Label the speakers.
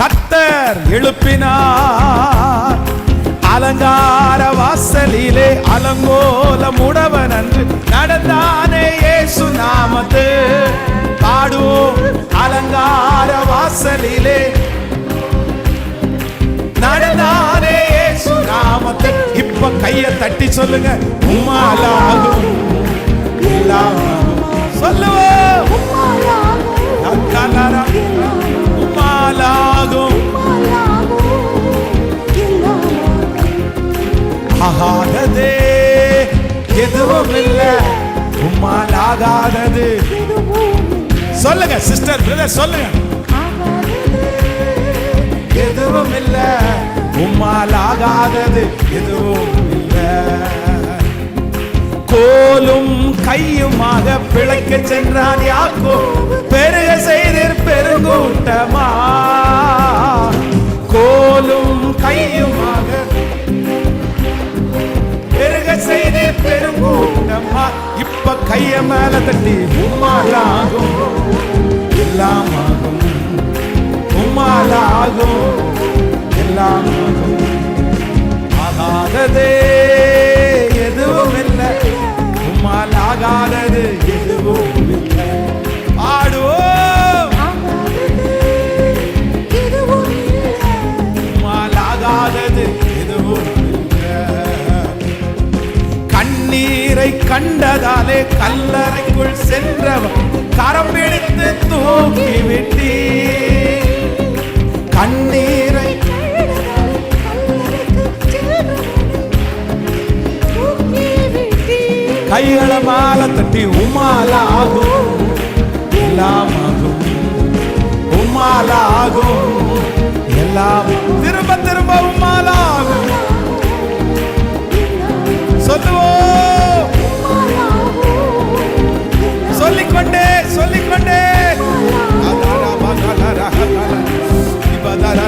Speaker 1: கத்தர் எழுப்பினார். அலங்கார வாசலிலே அலங்கோலம் உடவன் அன்று நடந்தானே இயேசு நாமத்து. பாடுவோம். அலங்கார வாசலிலே நடந்தானே இயேசு நாமத்து. இப்ப கைய தட்டி சொல்லுங்க. உம்மாலாகும் எல்லாமாகும் சொல்லுவோம். அக்காலாரா, உம்மாலாகும் ஆகாததே எதுவும் இல்ல உம்மால் ஆகாதது. சொல்லுங்க சிஸ்டர் பிரதர் சொல்லுங்க. எதுவும் இல்ல உம்மால் ஆகாதது எதுவும் இல்ல கோலும் கையுமாக பிழைக்க சென்றான் யாக்கோ. பெரு பெரும் கூட்டமா இப்ப கைய மேல தட்டி உம்மாலாகும் எல்லாம் ஆகும் உம்மாலாகும் எல்லாம் ஆகும் ஆகாததே எதுவும் இல்லை உம்மால் கண்ணீரை கண்டதாலே கல்லறைக்குள் சென்றவன் கரம் பிடித்து தூக்கி விட்டி கண்ணீரை கைகளை மால தட்டி உமாலாகும். எல்லாம் ஆகும். உமாலாகும். Badara.